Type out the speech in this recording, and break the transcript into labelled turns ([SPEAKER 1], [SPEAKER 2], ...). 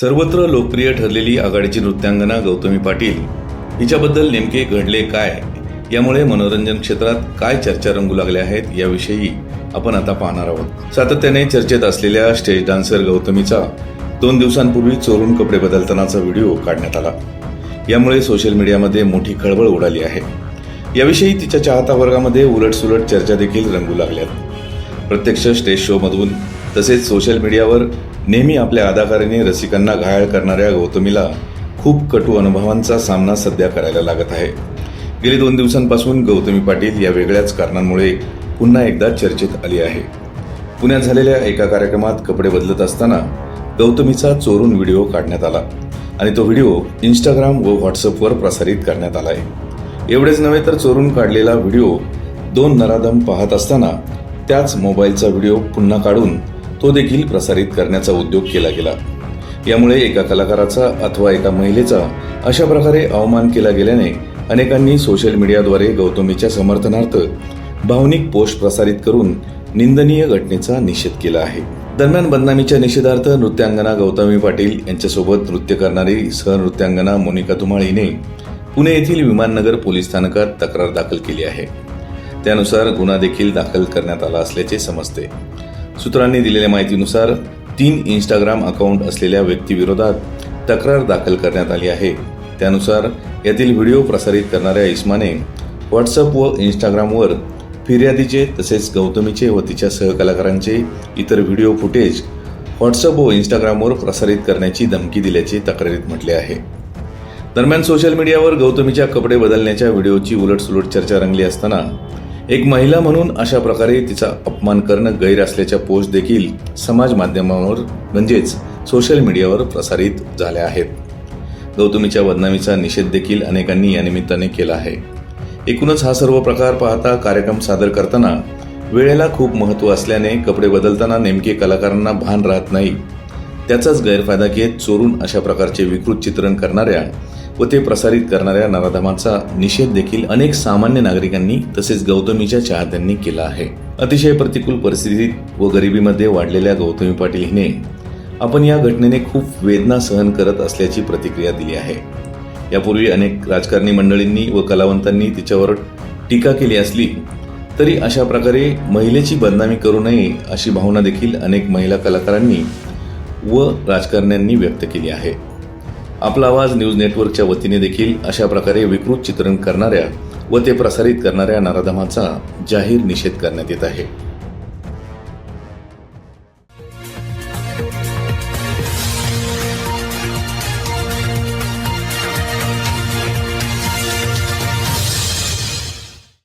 [SPEAKER 1] सर्वत्र लोकप्रिय ठरलेली आघाडीची नृत्यांगना गौतमी पाटील. हिच्याबद्दल नेमके घडले काय? यामुळे मनोरंजन क्षेत्रात काय चर्चा रंगू लागल्या आहेत याविषयी आपण आता पाहणार आहोत. सातत्याने चर्चेत असलेल्या स्टेज डान्सर गौतमीचा दोन दिवसांपूर्वी चोरून कपडे बदलतानाचा व्हिडिओ काढण्यात आला. यामुळे सोशल मीडियामध्ये मोठी खळबळ उडाली आहे. याविषयी तिच्या चाहता वर्गामध्ये उलटसुलट चर्चा देखील रंगू लागल्यात. प्रत्यक्ष स्टेज शो मधून तसेच सोशल मीडियावर नेहमी आपल्या अदाकारीने रसिकांना घायाळ करणाऱ्या गौतमीला खूप कटू अनुभवांचा सामना सध्या करायला लागत आहे. गेली दोन दिवसांपासून गौतमी पाटील या वेगळ्याच कारणांमुळे पुन्हा एकदा चर्चेत आली आहे. पुण्यात झालेल्या एका कार्यक्रमात कपडे बदलत असताना गौतमीचा चोरून व्हिडिओ काढण्यात आला आणि तो व्हिडिओ इंस्टाग्राम व व्हॉट्सअपवर प्रसारित करण्यात आलाय. एवढेच नव्हे तर चोरून काढलेला व्हिडिओ दोन नराधम पाहत असताना त्याच मोबाईलचा व्हिडिओ पुन्हा काढून तो देखील प्रसारित करण्याचा उद्योग केला गेला. यामुळे एका कलाकाराचा अथवा एका महिलेचा अशा प्रकारे अवमान केला गेल्याने अनेकांनी सोशल मीडियाद्वारे गौतमीच्या समर्थनार्थ भावनिक पोस्ट प्रसारित करून निंदनीय घटनेचा निषेध केला आहे. दरम्यान बदनामीच्या निषेधार्थ नृत्यांगना गौतमी पाटील यांच्यासोबत नृत्य करणारी सहनृत्यांगना मोनिका धुमाळ हिने पुणे येथील विमाननगर पोलीस स्थानकात तक्रार दाखल केली आहे. त्यानुसार गुन्हा देखील दाखल करण्यात आला असल्याचे समजते. सूत्रांनी दिलेल्या माहितीनुसार तीन इंस्टाग्राम अकाउंट असलेल्या व्यक्तीविरोधात तक्रार दाखल करण्यात आली आहे. त्यानुसार यातील व्हिडिओ प्रसारित करणाऱ्या इस्माने व्हॉट्सअप व इंस्टाग्रामवर फिर्यादीचे तसेच गौतमीचे व तिच्या सहकलाकारांचे इतर व्हिडिओ फुटेज व्हॉट्सअप व इंस्टाग्रामवर प्रसारित करण्याची धमकी दिल्याचे तक्रारीत म्हटले आहे. दरम्यान सोशल मीडियावर गौतमीच्या कपडे बदलण्याच्या व्हिडिओची उलटसुलट चर्चा रंगली असताना एक महिला म्हणून अशा प्रकारे तिचा अपमान करणं गैर असल्याच्या पोस्ट देखील समाज माध्यमांवर म्हणजेच सोशल मीडियावर प्रसारित झाल्या आहेत. गौतमीच्या बदनामीचा निषेध देखील अनेकांनी या निमित्ताने केला आहे. एकूणच हा सर्व प्रकार पाहता कार्यक्रम सादर करताना वेळेला खूप महत्त्व असल्याने कपडे बदलताना नेमके कलाकारांना भान राहत नाही. त्याचाच गैरफायदा घेत चोरून अशा प्रकारचे विकृत चित्रण करणाऱ्या व ते प्रसारित करणाऱ्या नराधमाचा निषेध देखील अनेक सामान्य नागरिकांनी तसेच गौतमीच्या चाहत्यांनी केला आहे. अतिशय प्रतिकूल परिस्थितीत व गरिबीमध्ये वाढलेल्या गौतमी पाटील हिने आपण या घटनेने खूप वेदना सहन करत असल्याची प्रतिक्रिया दिली आहे. यापूर्वी अनेक राजकारणी मंडळींनी व कलावंतांनी तिच्यावर टीका केली असली तरी अशा प्रकारे महिलेची बदनामी करू नये अशी भावना देखील अनेक महिला कलाकारांनी व राजकारण्यांनी व्यक्त केली आहे. आपला आवाज न्यूज नेटवर्कच्या वतीने देखील अशा प्रकारे विकृत चित्रण करणाऱ्या व ते प्रसारित करणाऱ्या नराधमाचा जाहीर निषेध करण्यात येत आहे.